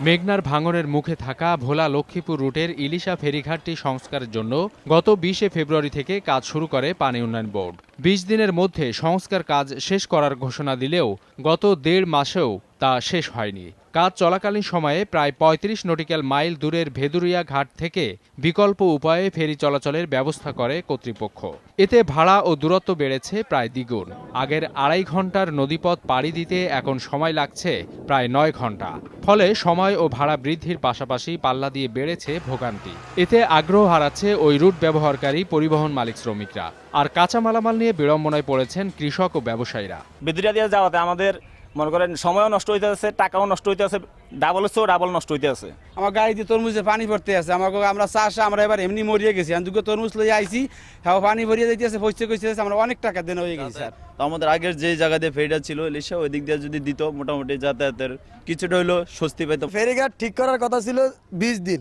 মেঘনার ভাঙনের মুখে থাকা ভোলা লক্ষ্মীপুর রুটের ইলিশা ফেরিঘাটটি সংস্কারের জন্য গত বিশে ফেব্রুয়ারি থেকে কাজ শুরু করে পানি উন্নয়ন বোর্ড। বিশ দিনের মধ্যে সংস্কার কাজ শেষ করার ঘোষণা দিলেও গত দেড় মাসেও তা শেষ হয়নি। কাজ চলাকালীন সময়ে প্রায় ৩৫ নটিক্যাল মাইল দূরের ভেদুরিয়া ঘাট থেকে বিকল্প উপায়ে ফেরি চলাচলের ব্যবস্থা করে কর্তৃপক্ষ। এতে ভাড়া ও দূরত্ব বেড়েছে প্রায় দ্বিগুণ। আগের আড়াই ঘণ্টার নদীপথ পাড়ি দিতে এখন সময় লাগছে প্রায় নয় ঘণ্টা ফলে সময় ও ভাড়া বৃদ্ধির পাশাপাশি পাল্লা দিয়ে বেড়েছে ভোগান্তি। এতে আগ্রহ হারাচ্ছে ওই রুট ব্যবহারকারী পরিবহন মালিক শ্রমিকরা। আর কাঁচা মালামাল নিয়ে বিড়ম্বনায় পড়েছেন কৃষক ও ব্যবসায়ীরা। বিদ্যুৎ দিয়ে যাওয়াতে আমাদের মনে করেন সময়ও নষ্ট হইতে আছে টাকাও নষ্ট হইতে আছে ডাবল চেয়েও ডাবল নষ্ট হইতে আছে আমার গাড়িতে তরমুজে পানি ভরতে আছে আমাকে আমরা চাষে আমরা এবার এমনি মরিয়ে গেছি। আমি দুটো তরমুজ লইয়া আইছি হ্যাঁ পানি ভরিয়ে দিতেছে পয়সা কইছে আমরা অনেক টাকা দেন হয়ে গেছি স্যার। তো আমাদের আগের যে জায়গা দিয়ে ফেরিটা ছিল ইলিশা ওই দিক দিয়ে যদি দিত মোটামুটি যাতায়াতের কিছুটা হইল স্বস্তি পেতাম ফেরিঘাট ঠিক করার কথা ছিল বিশ দিন।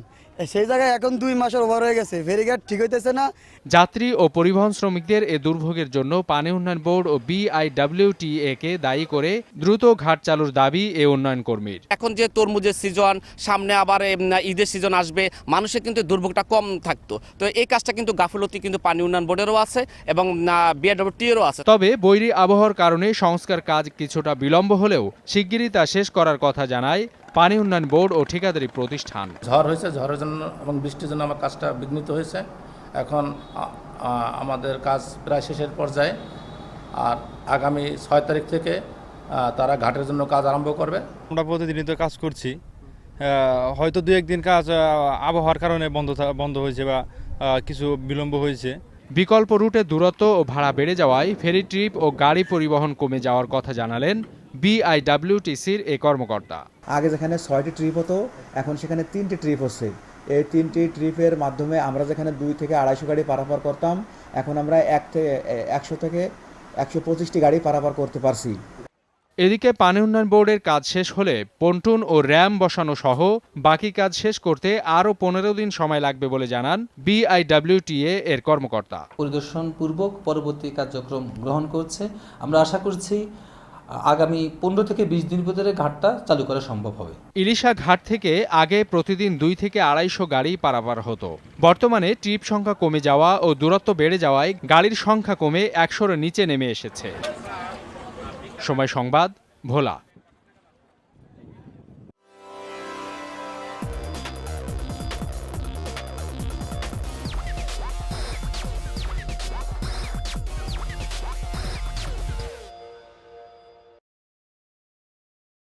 সেই জায়গায় এখন দুই মাসের ওভার হয়ে গেছে। ফেরিঘাট ঠিক হইতেছে না? যাত্রী ও পরিবহন শ্রমিকদের এ দুর্ভোগের জন্য পানি উন্নয়ন বোর্ড ও বিআইডব্লিউটিএ কে দায়ী করে দ্রুত ঘাট চালুর দাবি এ উন্নয়ন কর্মীর। এখন যে তরমুজের সিজন সামনে আবার ঈদের সিজন আসবে মানুষের কিন্তু দুর্ভোগটা কম থাকতো। তো এই কাজটা কিন্তু গাফিলতি কিন্তু পানি উন্নয়ন বোর্ডেরও আছে এবং বিআরডব্লিউটিএরও আছে। তবে বৈরী আবহাওয়ার কারণে সংস্কার কাজ কিছুটা বিলম্ব হলেও শিগগিরই তা শেষ করার কথা জানায় পানি উন্নয়ন বোর্ড ও ঠিকাদারি প্রতিষ্ঠান। ঝড় হয়েছে ঝড়ের জন্য এবং বৃষ্টির জন্য আমার কাজটা বিঘ্নিত হয়েছে। এখন আমাদের কাজ প্রায় শেষের পর্যায়ে। আর আগামী ছয় তারিখ থেকে তারা ঘাটের জন্য কাজ আরম্ভ করবে। আমরা প্রতিদিনই তো কাজ করছি। হয়তো দু একদিন কাজ আবহাওয়ার কারণে বন্ধ থা- বন্ধ হয়েছে বা কিছু বিলম্ব হয়েছে। বিকল্প রুটে দূরত্ব ও ভাড়া বেড়ে যাওয়ায় ফেরি ট্রিপ ও গাড়ি পরিবহন কমে যাওয়ার কথা জানালেন বিআইডব্লিউটিসির এ কর্মকর্তা। আগে যেখানে ছয়টি ট্রিপ হতো এখন সেখানে তিনটি ট্রিপ হচ্ছে। এই তিনটি ট্রিপের মাধ্যমে আমরা যেখানে দুই থেকে আড়াইশো গাড়ি পারাপার করতাম এখন আমরা এক থেকে একশো থেকে একশো পঁচিশটি গাড়ি পারাপার করতে পারছি। এদিকে পানি উন্নয়ন বোর্ডের কাজ শেষ হলে পন্টুন ও র্যাম বসানো সহ বাকি কাজ শেষ করতে আরও পনেরো দিন সময় লাগবে বলে জানান বিআইডব্লিউটিএ এর কর্মকর্তা। পরিদর্শন পূর্বক পরবর্তী কার্যক্রম গ্রহণ করছে। আমরা আশা করছি আগামী পনেরো থেকে বিশ দিন ভিতরে ঘাটটা চালু করা সম্ভব হবে। ইলিশা ঘাট থেকে আগে প্রতিদিন দুই থেকে আড়াইশো গাড়ি পারাপার হতো। বর্তমানে ট্রিপ সংখ্যা কমে যাওয়া ও দূরত্ব বেড়ে যাওয়ায় গাড়ির সংখ্যা কমে একশোর নিচে নেমে এসেছে। সময় সংবাদ, ভোলা।